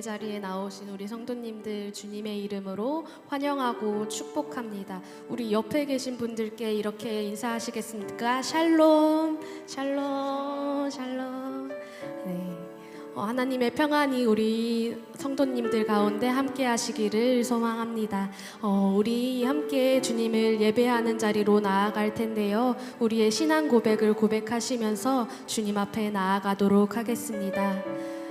예배 자리에 나오신 우리 성도님들 주님의 이름으로 환영하고 축복합니다. 우리 옆에 계신 분들께 이렇게 인사하시겠습니까? 샬롬, 샬롬, 샬롬. 네. 어, 하나님의 평안이 우리 성도님들 가운데 함께 하시기를 소망합니다. 어, 우리 함께 주님을 예배하는 자리로 나아갈 텐데요. 우리의 신앙 고백을 고백하시면서 주님 앞에 나아가도록 하겠습니다.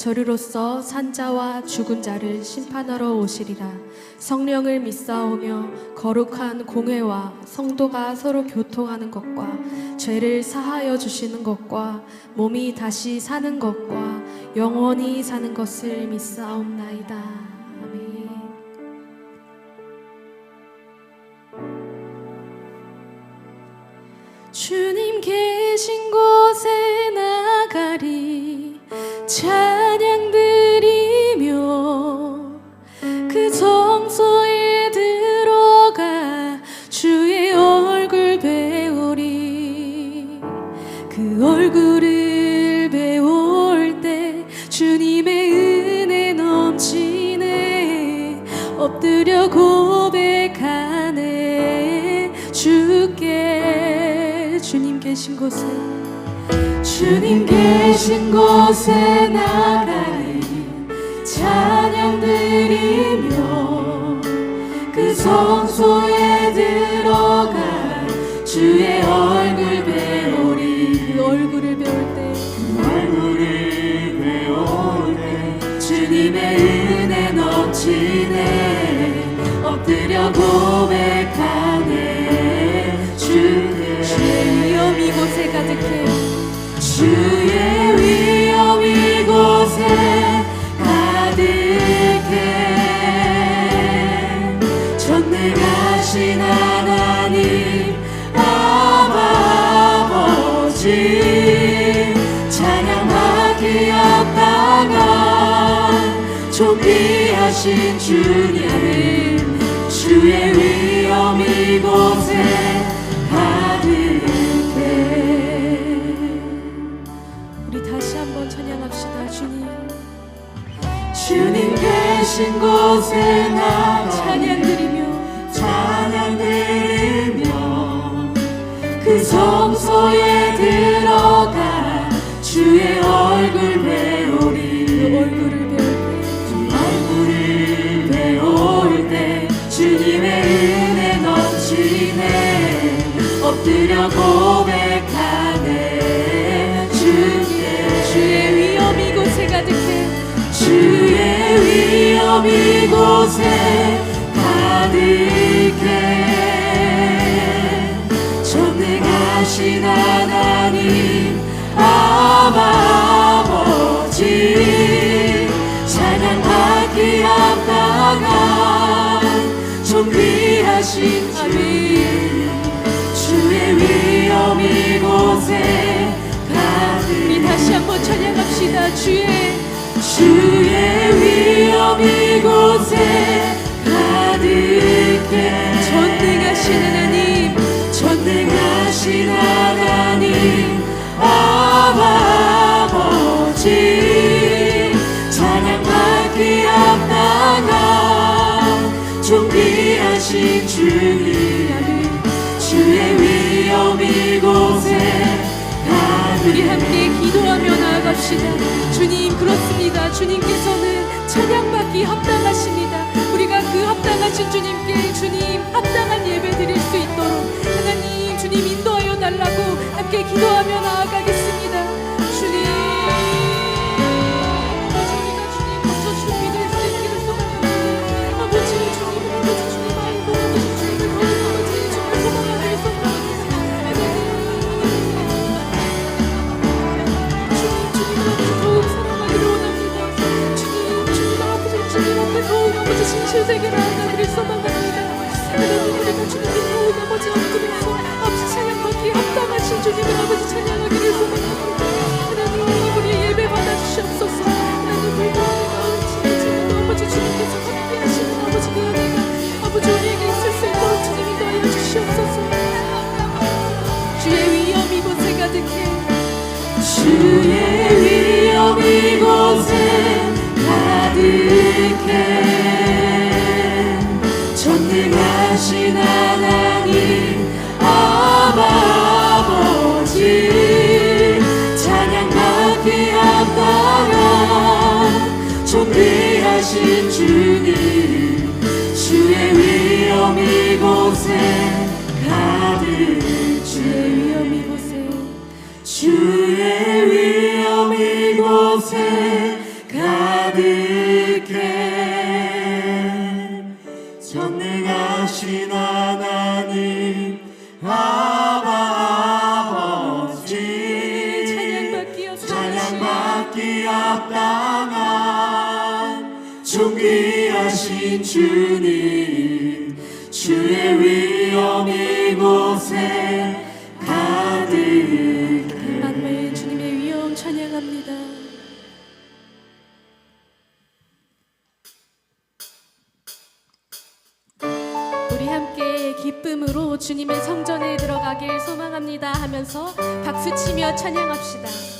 저리로서 산자와 죽은 자를 심판하러 오시리라. 성령을 믿사오며 거룩한 공회와 성도가 서로 교통하는 것과 죄를 사하여 주시는 것과 몸이 다시 사는 것과 영원히 사는 것을 믿사옵나이다. 주님 계신 곳에 나가리. 찬 곳에 나가리 찬양 드리며 그 성소에 들어가 주의 얼굴 배우리 그 얼굴을 배울 때 얼굴을 배울 때 주님의 은혜 넘치네. 엎드려 고백하네. 주의 위엄 이곳에 가득해. 주 존귀하신 주님 주의 위엄 이곳에 가득해. 우리 다시 한번 찬양합시다 주님. 주님 계신 곳에 나 찬양 드리며 찬양 드리며 그 성소에 고백하네 주께 주의 위엄 이곳에 가득해. 주의 위엄 이곳에 가득해. 전능하신 하나님 아버지 찬양받기 앞다가 존귀하신 주 다 주의 주의 위엄 이곳에 가득해. 전능하신 하나님 전능하신 하나님. 아버지 찬양받기 앞다가 존귀하신 주님 주의 위엄 이곳에 우리 함께 기도하며 나아갑시다. 주님 그렇습니다. 주님께서는 찬양받기 합당하십니다. 우리가 그 합당하신 주님께 주님 합당한 예배 드릴 수 있도록 하나님 주님 인도하여 달라고 함께 기도하며 나아가겠습니다 아버지 신실되기를 하나님을 소망합니다 하나님 우리가 주님의 영혼 아버지 엎드면서 아버지 사랑받기에 합당하신 주님을 아버지 존귀하신 주님 주의 위엄이 곳에 가득 주의 위엄이 곳에 주의 주님 주의 위엄 이곳에 가득해 만물 주님의 위엄 찬양합니다. 우리 함께 기쁨으로 주님의 성전에 들어가길 소망합니다 하면서 박수치며 찬양합시다.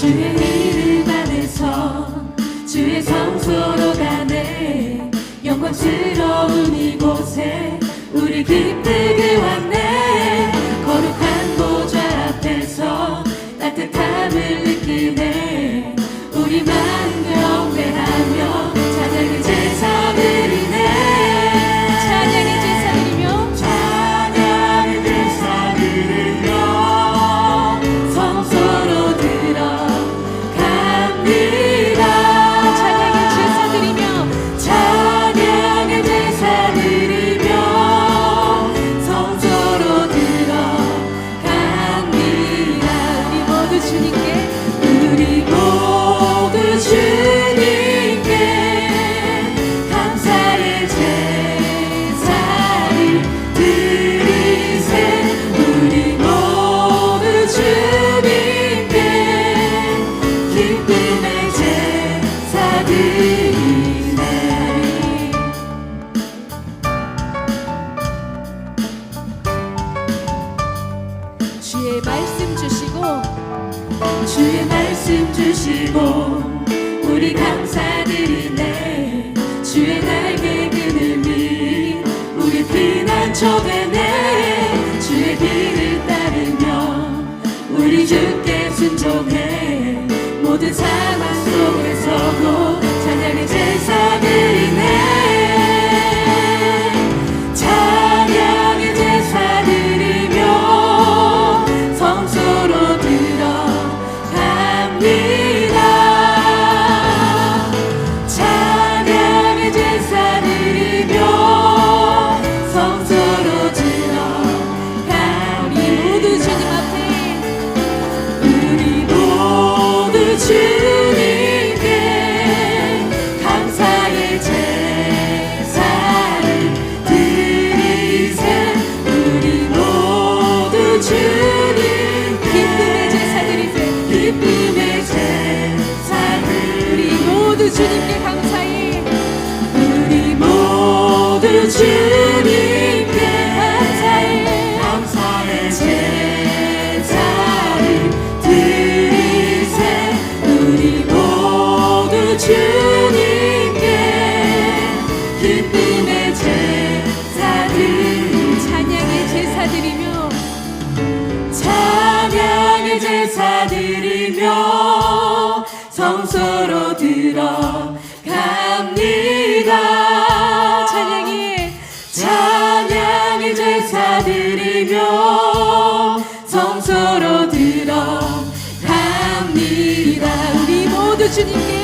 주의 이름 안에서 주의 성소로 가네. 영광스러운 이곳에 우리 기쁨 주께 순종해. 모든 상황 속에서도 들어 갑니다. 찬양이 찬양이 제사 드리며 성소로 들어 갑니다. 우리 모두 주님께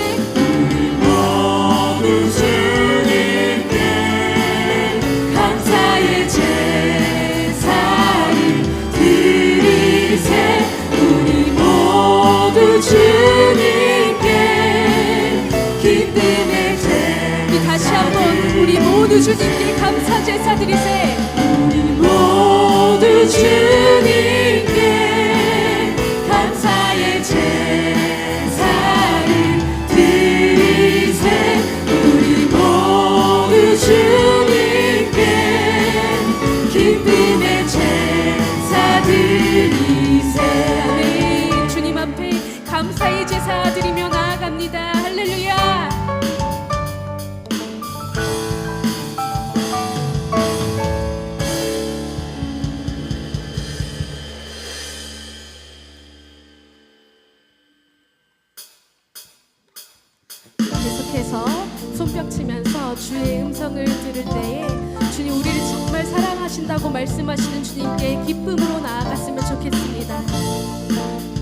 모두 주님께 감사 제사 드리세. 우리 모두 주님. 주신다고 말씀하시는 주님께 기쁨으로 나아갔으면 좋겠습니다.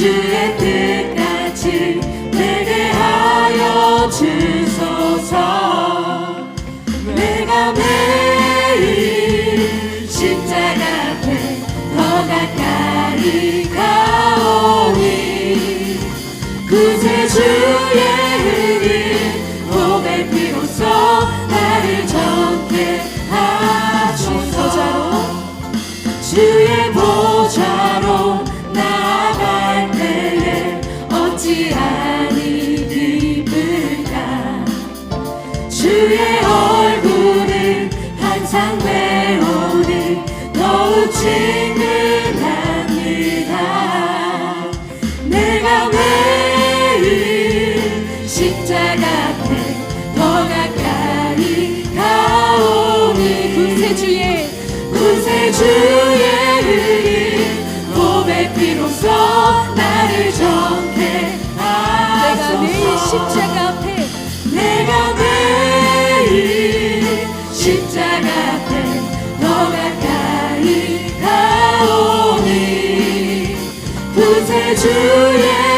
주의 뜻. 주의 은혜 몸의 피로써 나를 정케 하소서 내가 십자가 앞에 내가 매일 십자가 앞에 너 가까이 가오니. 구세주의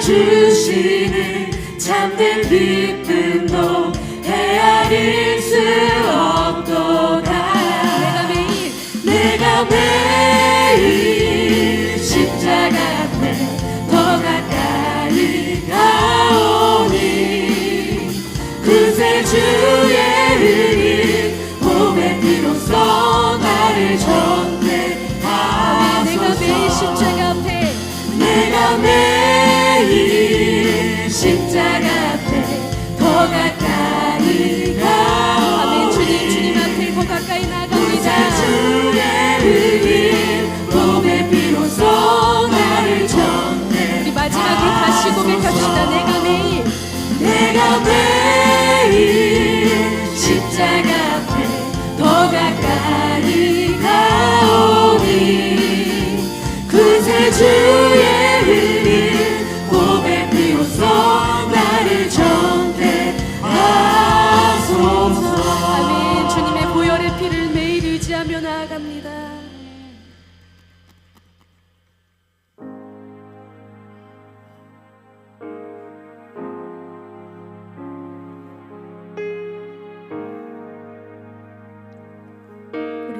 주시는 참된 기쁨도 헤아릴 수 없도다. 내가 매일 내가 매일 십자가 앞에 더 가까이 가오니 구세주의 은인 몸의 피로써 나를 전해 내가 매일 십자가 앞에 내가 매일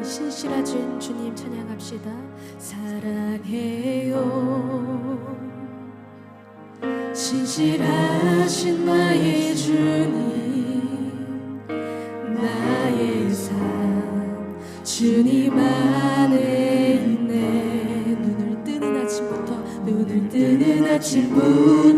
신실하신 주님 찬양합시다. 사랑해요. 신실하신 나의 주님, 나의 삶, 주님 안에 있네. 눈을 뜨는 아침부터, 눈을 뜨는 아침부터.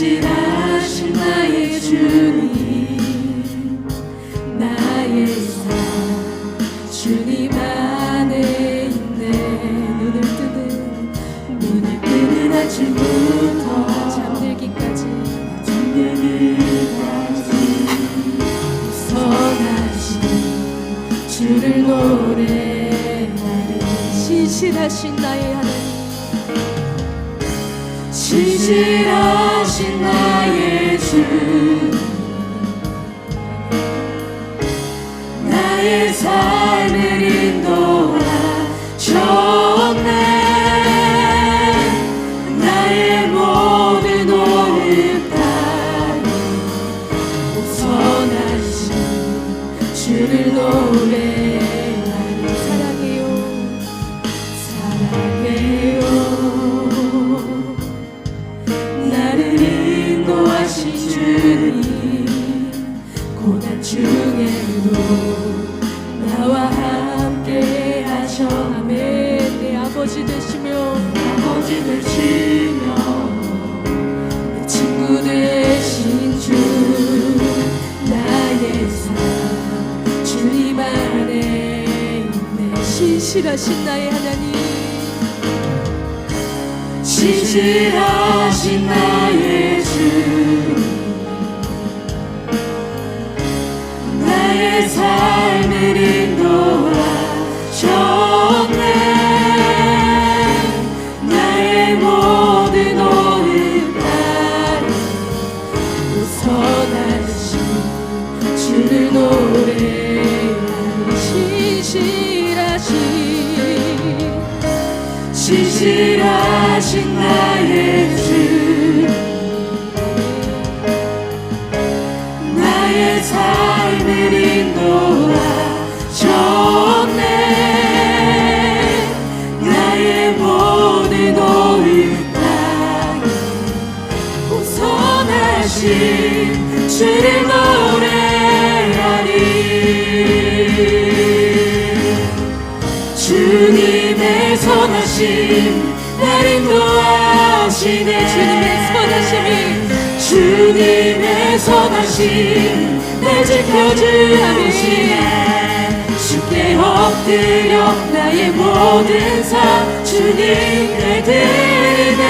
신실하신 나의 주님 나의 삶 주님 안에 있네. 눈을 뜨는 눈을 뜨는 아침부터 잠들기까지 잠들기까지 선하신 주를 노래하리 신실하신 나 신실하신 나의 하나님. 신실하신 나의 주. 나의 삶을 인도 신실하신 나의 주. 나의 삶을 인도하셨네. 나의 모든 오늘 따위 우선하신 주를 노래하리. 주님의 선하심 날 인도하시네. 주님의 선하심이 주님의 선하심 날 지켜주시네. 주께 엎드려 나의 모든 삶 주님께 드리네.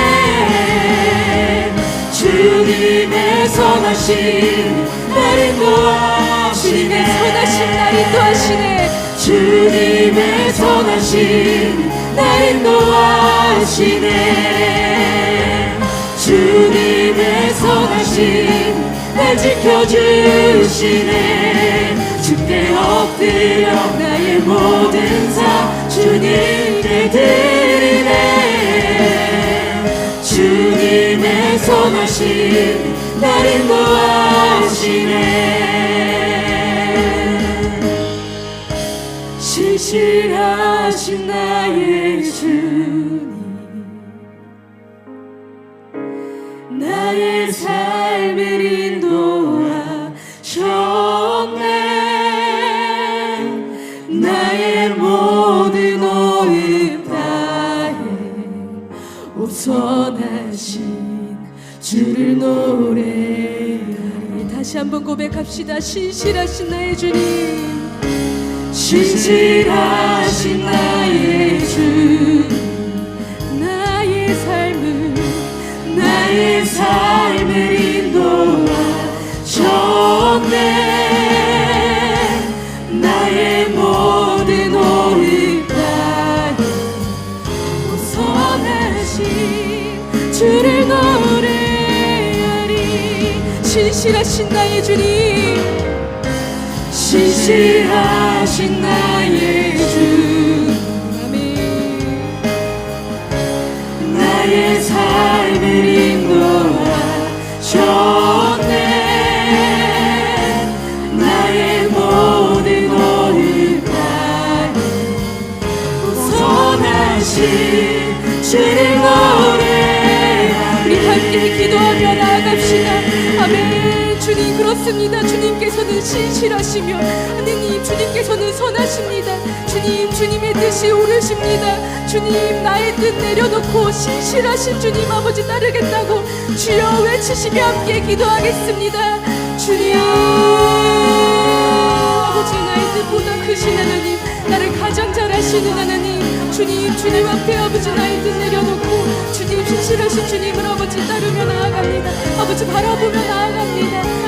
주님의 선하심 날 인도하시네. 선하신 날 인도하시네. 주님의 선하심 날 인도하시네 주님의 선하심 날 지켜주시네. 주께 엎드려 나의 모든 삶 주님께 드리네. 주님의 선하심 날 인도하 고백합시다. 신실하신 나의 주님. 신실하신 나의 주 나의 삶을 나의 삶을 인도하셨네 나의 모든 따위 우선하신 주를 노래하리 신실하신 나의 주님. 신실하신 나의 주. 나의 삶을 인도하셨네 나의 모든 날 선하신 주를 노래하리 우리 함께 기도하며. 그렇습니다. 주님께서는 신실하시며 하느님 주님께서는 선하십니다. 주님 주님의 뜻이 옳으십니다. 주님 나의 뜻 내려놓고 신실하신 주님 아버지 따르겠다고 주여 외치시며 함께 기도하겠습니다. 주님 아버지 나의 뜻보다 크신 하나님 나를 가장 잘하시는 하나님 주님 주님 앞에 아버지 나의 뜻 내려놓고 주님 신실하신 주님을 아버지 따르며 나아갑니다 아버지 바라보며 나아갑니다